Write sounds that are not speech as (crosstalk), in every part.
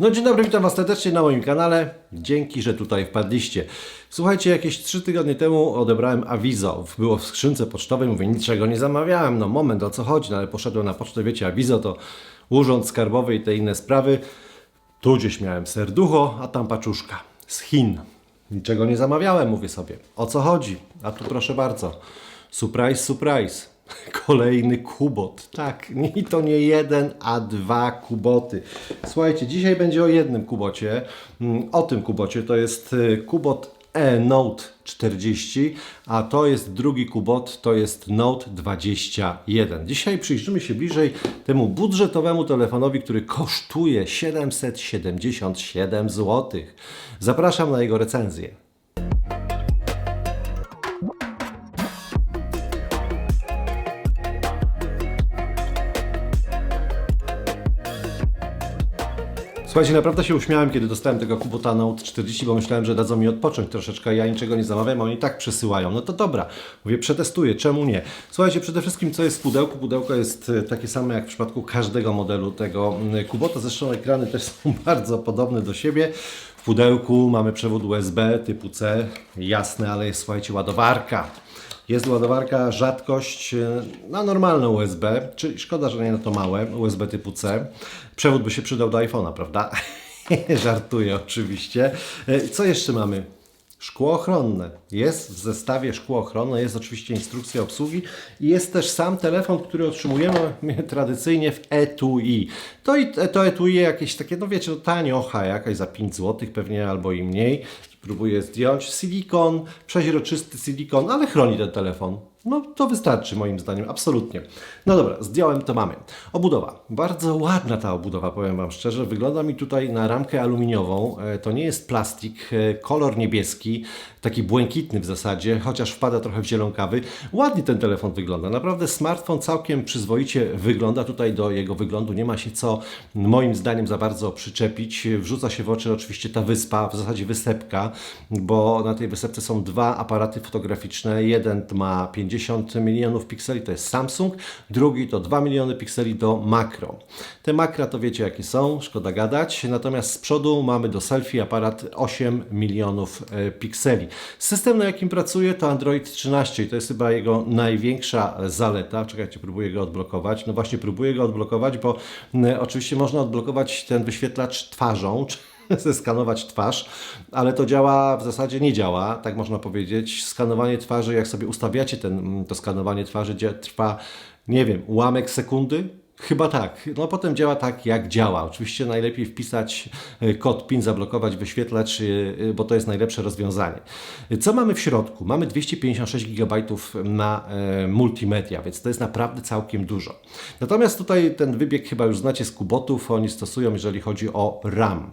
No dzień dobry, witam Was serdecznie na moim kanale. Dzięki, że tutaj wpadliście. Słuchajcie, jakieś 3 tygodnie temu odebrałem awizo. Było w skrzynce pocztowej, mówię, niczego nie zamawiałem. No moment, o co chodzi? No ale poszedłem na pocztę, wiecie, awizo to urząd skarbowy i te inne sprawy. Tu gdzieś miałem serducho, a tam paczuszka z Chin. Niczego nie zamawiałem, mówię sobie. O co chodzi? A tu proszę bardzo. Surprise, surprise. Kolejny kubot. Tak, i to nie jeden, a dwa kuboty. Słuchajcie, dzisiaj będzie o jednym kubocie. Mm, O tym kubocie to jest y, kubot e-Note 40, a to jest drugi kubot, to jest Note 21. Dzisiaj przyjrzymy się bliżej temu budżetowemu telefonowi, który kosztuje 777 zł. Zapraszam na jego recenzję. Słuchajcie, naprawdę się uśmiałem, kiedy dostałem tego Kubota Note 40, bo myślałem, że dadzą mi odpocząć troszeczkę. Ja niczego nie zamawiam, a oni tak przesyłają. No to dobra, mówię, przetestuję, czemu nie? Słuchajcie, przede wszystkim co jest w pudełku? Pudełko jest e, takie same jak w przypadku każdego modelu tego mm, Kubota. Zresztą ekrany też (laughs) są bardzo podobne do siebie. W pudełku mamy przewód USB typu C, jasne, ale jest, słuchajcie, ładowarka. Jest ładowarka, rzadkość e, na normalne USB, czyli szkoda, że nie na to małe, USB typu C. Przewód by się przydał do iPhone'a, prawda? (laughs) Żartuję oczywiście. E, Co jeszcze mamy? Szkło ochronne. Jest w zestawie szkło ochronne, jest oczywiście instrukcja obsługi i jest też sam telefon, który otrzymujemy (laughs) tradycyjnie w etui. To, to etui jakieś takie, no wiecie, no taniocha jakaś za 5 zł pewnie albo i mniej. Próbuję zdjąć silikon, przeźroczysty silikon, ale chroni ten telefon. No to wystarczy moim zdaniem, absolutnie. No dobra, zdjąłem, to mamy. Obudowa. Bardzo ładna ta obudowa, powiem Wam szczerze. Wygląda mi tutaj na ramkę aluminiową. E, To nie jest plastik, e, kolor niebieski, taki błękitny w zasadzie, chociaż wpada trochę w zielonkawy. Ładnie ten telefon wygląda. Naprawdę smartfon całkiem przyzwoicie wygląda. Tutaj do jego wyglądu nie ma się co moim zdaniem za bardzo przyczepić. Wrzuca się w oczy oczywiście ta wyspa, w zasadzie wysepka, bo na tej wysepce są dwa aparaty fotograficzne. Jeden ma 50 milionów pikseli, to jest Samsung, drugi to 2 miliony pikseli do makro. Te makra to wiecie jakie są, szkoda gadać. Natomiast z przodu mamy do selfie aparat 8 milionów e, pikseli. System na jakim pracuje to Android 13 i to jest chyba jego największa zaleta. Czekajcie, próbuję go odblokować. No właśnie próbuję go odblokować, bo m, oczywiście można odblokować ten wyświetlacz twarzą, (laughs) (laughs) zeskanować twarz, ale to działa, w zasadzie nie działa, tak można powiedzieć. Skanowanie twarzy, jak sobie ustawiacie ten, to skanowanie twarzy, trwa, nie wiem, ułamek sekundy, Chyba tak. No potem działa tak, jak działa. Oczywiście najlepiej wpisać e, kod PIN, zablokować wyświetlacz, e, e, bo to jest najlepsze rozwiązanie. Co mamy w środku? Mamy 256 GB na multimedia, więc to jest naprawdę całkiem dużo. Natomiast tutaj ten wybieg chyba już znacie z Kubotów, oni stosują, jeżeli chodzi o RAM.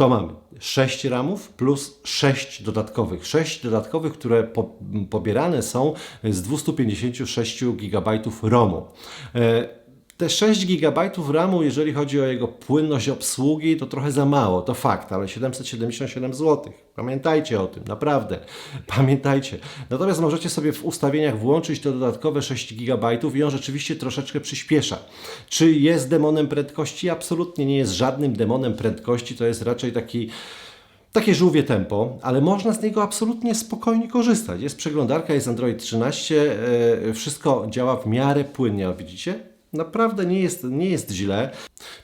To mamy 6 ramów plus 6 dodatkowych. 6 dodatkowych, które po, pobierane są z 256 GB ROMu. Te 6 GB RAMu, jeżeli chodzi o jego płynność obsługi, to trochę za mało, to fakt, ale 777 zł. Pamiętajcie o tym, naprawdę. (laughs) Pamiętajcie. Natomiast możecie sobie w ustawieniach włączyć to dodatkowe 6 GB i on rzeczywiście troszeczkę przyspiesza. Czy jest demonem prędkości? Absolutnie nie jest żadnym demonem prędkości, to jest raczej taki takie żółwie tempo, ale można z niego absolutnie spokojnie korzystać. Jest przeglądarka, jest Android 13, e, wszystko działa w miarę płynnie, widzicie? Naprawdę nie jest, nie jest źle.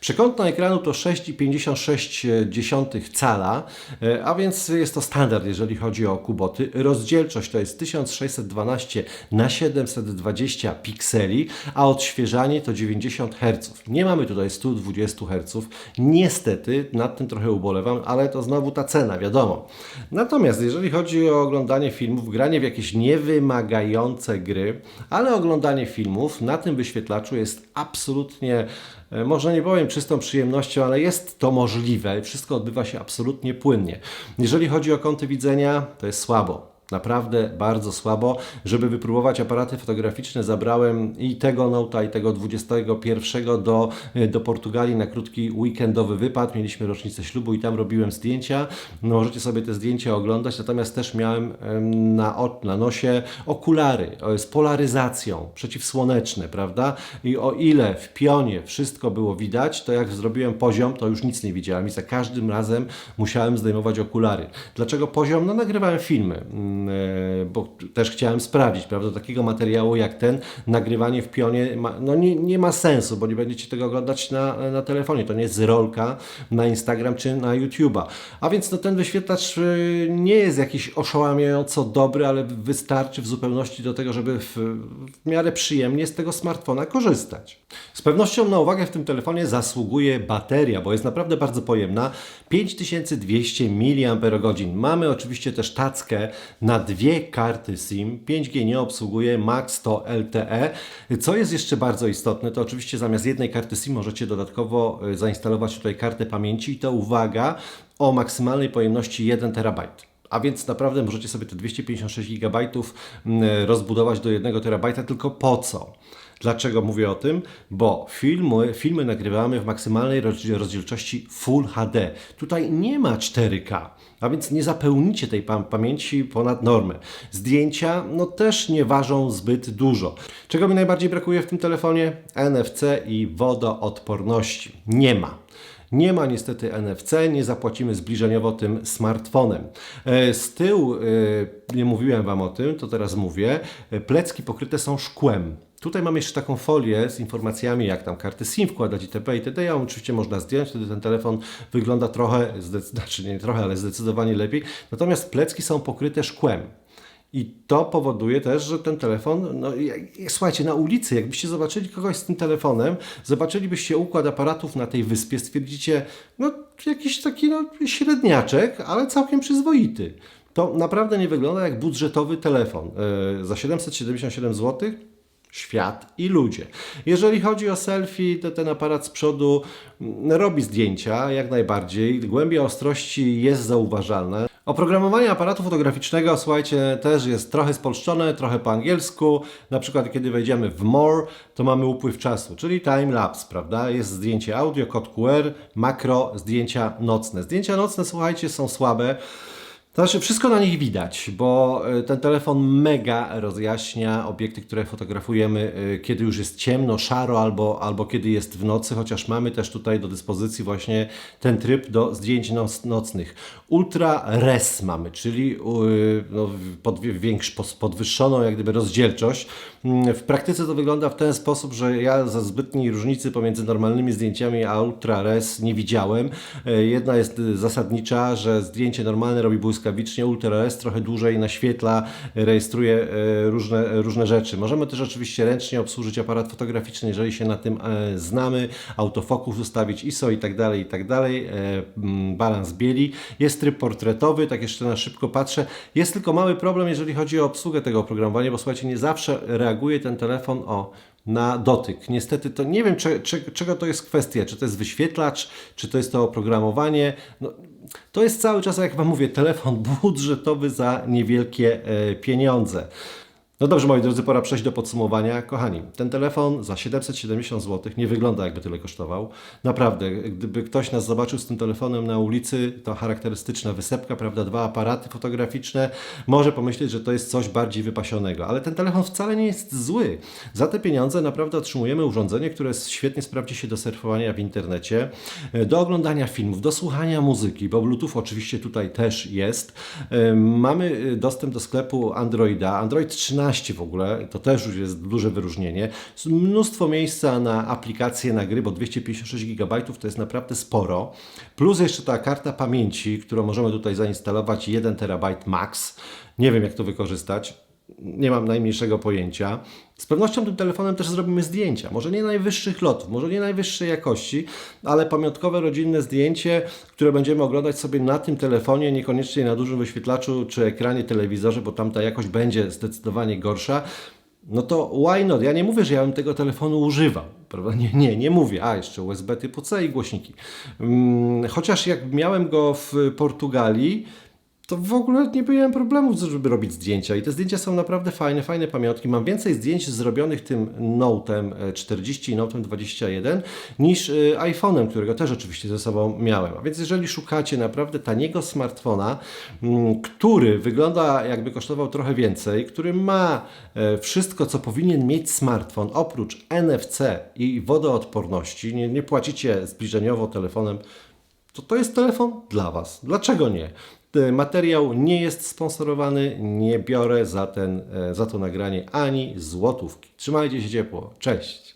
Przekątna ekranu to 6,56 cala, e, a więc jest to standard, jeżeli chodzi o kuboty. Rozdzielczość to jest 1612 na 720 pikseli, a odświeżanie to 90 Hz. Nie mamy tutaj 120 Hz. Niestety, nad tym trochę ubolewam, ale to znowu ta cena, wiadomo. Natomiast jeżeli chodzi o oglądanie filmów, granie w jakieś niewymagające gry, ale oglądanie filmów na tym wyświetlaczu jest absolutnie, e, może nie powiem czystą przyjemnością, ale jest to możliwe. Wszystko odbywa się absolutnie płynnie. Jeżeli chodzi o kąty widzenia, to jest słabo. Naprawdę bardzo słabo. Żeby wypróbować aparaty fotograficzne, zabrałem i tego Nota, i tego 21 do, do Portugalii na krótki weekendowy wypad. Mieliśmy rocznicę ślubu i tam robiłem zdjęcia. No, możecie sobie te zdjęcia oglądać, natomiast też miałem em, na, na nosie okulary z polaryzacją przeciwsłoneczne, prawda? I o ile w pionie wszystko było widać, to jak zrobiłem poziom, to już nic nie widziałem i za każdym razem musiałem zdejmować okulary. Dlaczego poziom? No nagrywałem filmy, mm, bo też chciałem sprawdzić, prawda? Takiego materiału jak ten, nagrywanie w pionie, ma, no nie, nie ma sensu, bo nie będziecie tego oglądać na, na telefonie. To nie jest rolka na Instagram czy na YouTube'a. A więc no, ten wyświetlacz y, nie jest jakiś oszałamiająco dobry, ale wystarczy w zupełności do tego, żeby w, w miarę przyjemnie z tego smartfona korzystać. Z pewnością na uwagę w tym telefonie zasługuje bateria, bo jest naprawdę bardzo pojemna. 5200 mAh. Mamy oczywiście też tackę na dwie karty SIM. 5G nie obsługuje, Max to LTE. Co jest jeszcze bardzo istotne, to oczywiście zamiast jednej karty SIM możecie dodatkowo y, zainstalować tutaj kartę pamięci i to uwaga o maksymalnej pojemności 1 terabajt. A więc naprawdę możecie sobie te 256 GB rozbudować do 1 terabajta, tylko po co? Dlaczego mówię o tym? Bo filmy, filmy nagrywamy w maksymalnej rozdziel- rozdzielczości Full HD. Tutaj nie ma 4K, a więc nie zapełnicie tej pam- pamięci ponad normę. Zdjęcia no też nie ważą zbyt dużo. Czego mi najbardziej brakuje w tym telefonie? NFC i wodoodporności. Nie ma. Nie ma niestety NFC, nie zapłacimy zbliżeniowo tym smartfonem. E, Z tyłu, e, nie mówiłem Wam o tym, to teraz mówię, e, plecki pokryte są szkłem. Tutaj mam jeszcze taką folię z informacjami, jak tam karty SIM wkładać itp. itd. Ja oczywiście można zdjąć, wtedy ten telefon wygląda trochę, (laughs) znaczy nie trochę, ale zdecydowanie lepiej. Natomiast plecki są pokryte szkłem. I to powoduje też, że ten telefon, no słuchajcie, na ulicy, jakbyście zobaczyli kogoś z tym telefonem, zobaczylibyście układ aparatów na tej wyspie, stwierdzicie, no jakiś taki no, średniaczek, ale całkiem przyzwoity. To naprawdę nie wygląda jak budżetowy telefon. Yy, za 777 zł świat i ludzie. Jeżeli chodzi o selfie, to ten aparat z przodu mm, robi zdjęcia jak najbardziej. Głębia ostrości jest zauważalna. Oprogramowanie aparatu fotograficznego, słuchajcie, też jest trochę spolszczone, trochę po angielsku. Na przykład, kiedy wejdziemy w More, to mamy upływ czasu, czyli time lapse, prawda? Jest zdjęcie audio, kod QR, makro, zdjęcia nocne. Zdjęcia nocne, słuchajcie, są słabe. Znaczy, wszystko na nich widać, bo e, ten telefon mega rozjaśnia obiekty, które fotografujemy, e, kiedy już jest ciemno, szaro albo, albo kiedy jest w nocy, chociaż mamy też tutaj do dyspozycji właśnie ten tryb do zdjęć noc, nocnych. Ultra Res mamy, czyli no, podwyższoną jak gdyby rozdzielczość. Mm, W praktyce to wygląda w ten sposób, że ja za zbytniej różnicy pomiędzy normalnymi zdjęciami a Ultra Res nie widziałem. E, Jedna jest y, zasadnicza, że zdjęcie normalne robi błyskawicznie, Ultra Res trochę dłużej naświetla, rejestruje e, różne, różne rzeczy. Możemy też oczywiście ręcznie obsłużyć aparat fotograficzny, jeżeli się na tym e, znamy, autofokus ustawić ISO i tak dalej, i tak dalej, e, balans bieli. Jest tryb portretowy, tak jeszcze na szybko patrzę. Jest tylko mały problem, jeżeli chodzi o obsługę tego oprogramowania, bo słuchajcie, nie zawsze reaguje ten telefon o na dotyk. Niestety to nie wiem, cze, cze, czego to jest kwestia. Czy to jest wyświetlacz, czy to jest to oprogramowanie. No, to jest cały czas, jak Wam mówię, telefon (laughs) budżetowy za niewielkie e, pieniądze. No dobrze, moi drodzy, pora przejść do podsumowania. Kochani, ten telefon za 770 zł nie wygląda jakby tyle kosztował. Naprawdę, gdyby ktoś nas zobaczył z tym telefonem na ulicy, to charakterystyczna wysepka, prawda, dwa aparaty fotograficzne, może pomyśleć, że to jest coś bardziej wypasionego. Ale ten telefon wcale nie jest zły. Za te pieniądze naprawdę otrzymujemy urządzenie, które świetnie sprawdzi się do surfowania w internecie, e, do oglądania filmów, do słuchania muzyki, bo Bluetooth oczywiście tutaj też jest. E, Mamy e, dostęp do sklepu Androida, Android 13 w ogóle, to też już jest duże wyróżnienie. Mnóstwo miejsca na aplikacje, na gry, bo 256 GB to jest naprawdę sporo. Plus jeszcze ta karta pamięci, którą możemy tutaj zainstalować, 1 TB max. Nie wiem jak to wykorzystać. Nie mam najmniejszego pojęcia. Z pewnością tym telefonem też zrobimy zdjęcia. Może nie najwyższych lotów, może nie najwyższej jakości, ale pamiątkowe rodzinne zdjęcie, które będziemy oglądać sobie na tym telefonie, niekoniecznie na dużym wyświetlaczu czy ekranie telewizorze, bo tam ta jakość będzie zdecydowanie gorsza. No to why not? Ja nie mówię, że ja bym tego telefonu używał. Prawda? Nie, nie, nie mówię. A, jeszcze USB typu C i głośniki. Mm, Chociaż jak miałem go w Portugalii, to w ogóle nie miałem problemów, żeby robić zdjęcia. I te zdjęcia są naprawdę fajne, fajne pamiątki. Mam więcej zdjęć zrobionych tym Note'em e, 40 i Note'em 21 niż e, iPhone'em, którego też oczywiście ze sobą miałem. A więc jeżeli szukacie naprawdę taniego smartfona, mm, który wygląda jakby kosztował trochę więcej, który ma e, wszystko, co powinien mieć smartfon, oprócz NFC i wodoodporności, nie, nie płacicie zbliżeniowo telefonem to to jest telefon dla Was. Dlaczego nie? Ten Materiał nie jest sponsorowany, nie biorę za, ten, e, za to nagranie ani złotówki. Trzymajcie się ciepło. Cześć!